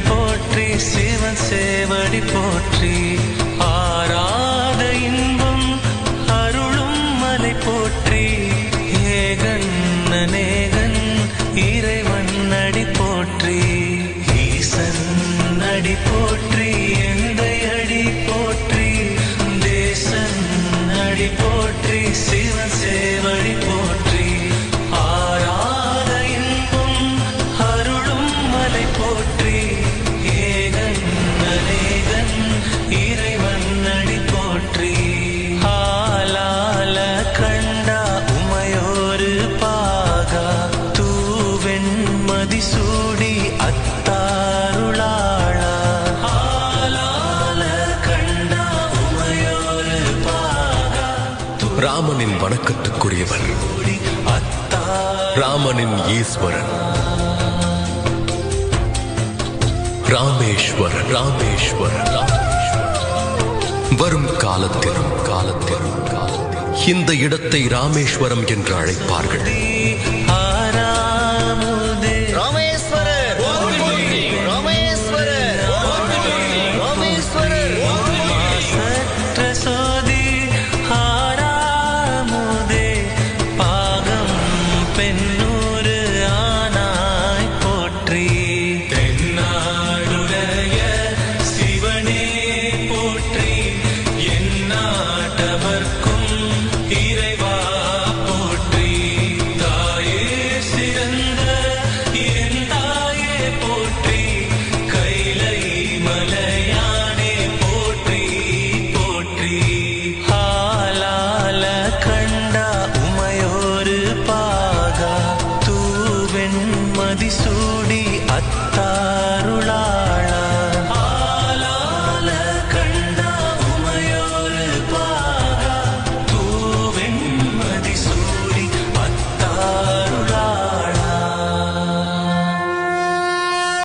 போட்ட ராமனின் வணக்கத்துக்குரியவன். ராமனின் ஈஸ்வரன். ராமேஸ்வரன். ராமேஸ்வரன். வரும் காலத்திலும் காலத்திலும் இந்த இடத்தை ராமேஸ்வரம் என்று அழைப்பார்கள்.